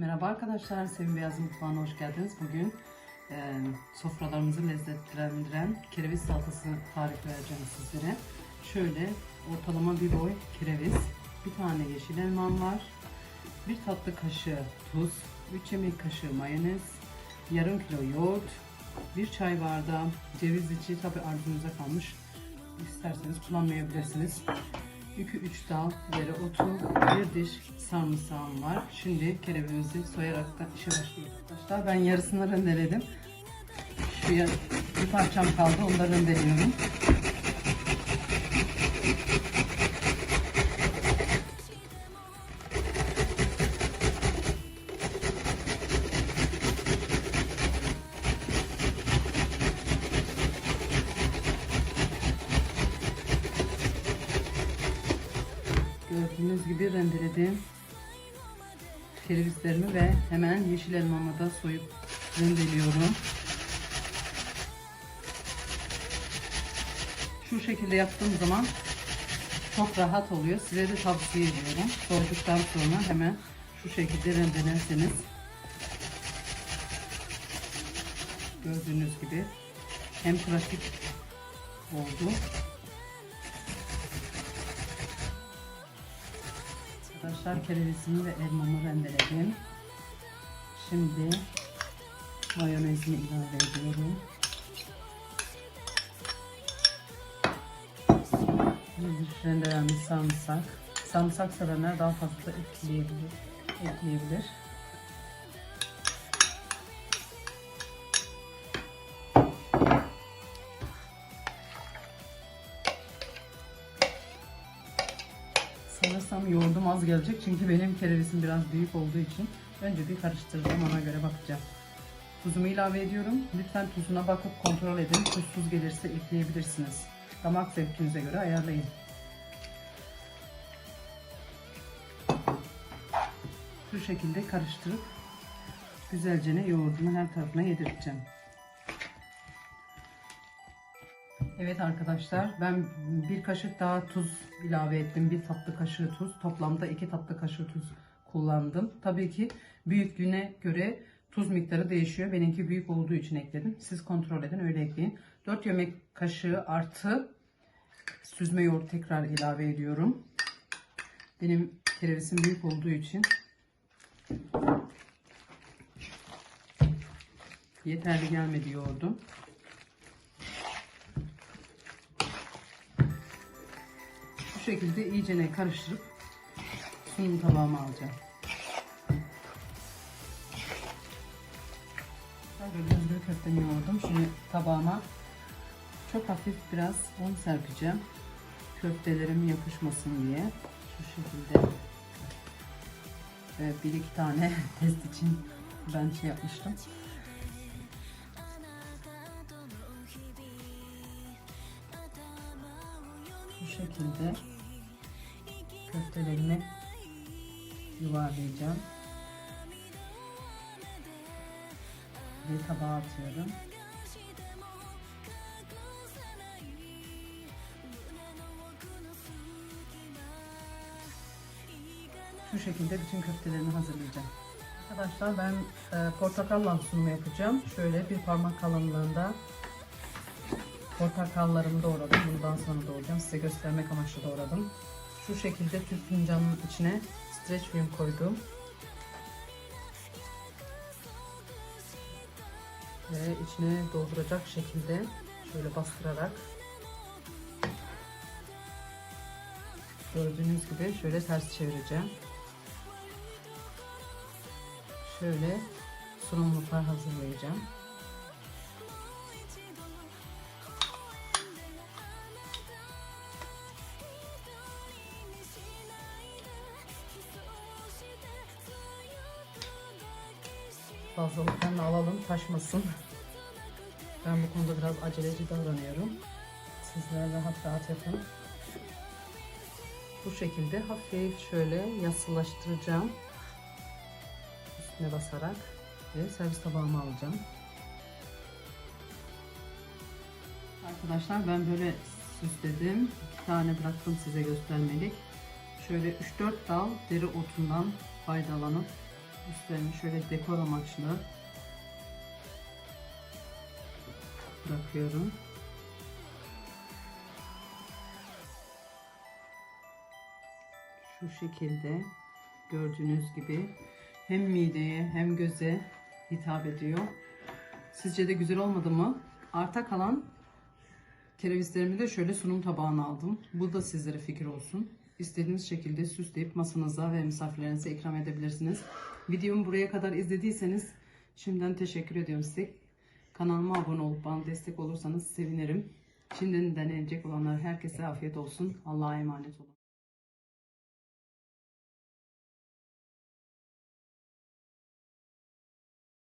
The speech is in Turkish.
Merhaba arkadaşlar, Sevim Beyaz Mutfağı'na hoş geldiniz. Bugün e, sofralarımızı lezzetlendiren kereviz salatası tarifi vereceğim sizlere. Şöyle ortalama bir boy kereviz, bir tane yeşil elmam var, bir tatlı kaşığı tuz, 3 yemek kaşığı mayonez, yarım kilo yoğurt, bir çay bardağı ceviz içi tabi arzunuza kalmış. İsterseniz kullanmayabilirsiniz. 2-3 dal dereotu, bir diş sarımsağım var. Şimdi kerevimizi soyarak da işe başlıyoruz arkadaşlar. Ben yarısını rendeledim. Şu bir parçam kaldı, onu da rendeliyorum. Gördüğünüz gibi rendeledim kerevizlerimi ve hemen yeşil elmamı da soyup rendeliyorum. Şu şekilde yaptığım zaman çok rahat oluyor. Size de tavsiye ediyorum. Soyduktan sonra hemen şu şekilde rendelerseniz gördüğünüz gibi hem pratik oldu Arkadaşlar kerevizimi ve elmamı rendeledim. Şimdi mayonezini ilave ediyorum. Rendelenmiş sarımsak. Sarımsak sevenler daha fazla ekleyebilir. ekleyebilir. Sanırsam yoğurdum az gelecek çünkü benim kerevizim biraz büyük olduğu için önce bir karıştıracağım ona göre bakacağım. Tuzumu ilave ediyorum. Lütfen tuzuna bakıp kontrol edin. Tuzsuz gelirse ekleyebilirsiniz. Damak zevkinize göre ayarlayın. Şu şekilde karıştırıp güzelce yoğurdunu her tarafına yedireceğim. Evet arkadaşlar ben bir kaşık daha tuz ilave ettim. Bir tatlı kaşığı tuz. Toplamda iki tatlı kaşığı tuz kullandım. Tabii ki büyüklüğüne göre tuz miktarı değişiyor. Benimki büyük olduğu için ekledim. Siz kontrol edin öyle ekleyin. 4 yemek kaşığı artı süzme yoğurt tekrar ilave ediyorum. Benim kerevizim büyük olduğu için yeterli gelmedi yoğurdum. Bu şekilde iyicene karıştırıp sunum tabağıma alacağım. Gördüğünüz gibi köftemi yoğurdum. Şimdi tabağıma çok hafif biraz un serpeceğim. Köftelerim yapışmasın diye. Şu şekilde bir iki tane test için ben şey yapmıştım. Şekilde köftelerimi yuvarlayacağım. Ve tabağa atıyorum. Şu şekilde bütün köftelerimi hazırlayacağım. Arkadaşlar ben e, portakalla sunumu yapacağım. Şöyle bir parmak kalınlığında portakallarımı doğradım. Bundan sonra doğrayacağım. Size göstermek amaçlı doğradım. Şu şekilde tüp fincanın içine streç film koydum. Ve içine dolduracak şekilde şöyle bastırarak gördüğünüz gibi şöyle ters çevireceğim. Şöyle sunumluklar hazırlayacağım. Fazlalıklarını alalım taşmasın. Ben bu konuda biraz aceleci davranıyorum. Sizler rahat rahat yapın. Bu şekilde hafif şöyle yassılaştıracağım. Üstüne basarak ve servis tabağıma alacağım. Arkadaşlar ben böyle süsledim. İki tane bıraktım size göstermelik. Şöyle 3-4 dal deri otundan faydalanıp Üstlerini şöyle dekor amaçlı bırakıyorum. Şu şekilde gördüğünüz gibi hem mideye hem göze hitap ediyor. Sizce de güzel olmadı mı? Arta kalan kerevizlerimi de şöyle sunum tabağına aldım. Bu da sizlere fikir olsun. İstediğiniz şekilde süsleyip masanıza ve misafirlerinize ikram edebilirsiniz. Videomu buraya kadar izlediyseniz şimdiden teşekkür ediyorum size. Kanalıma abone olup bana destek olursanız sevinirim. Şimdiden deneyecek olanlar herkese afiyet olsun. Allah'a emanet olun.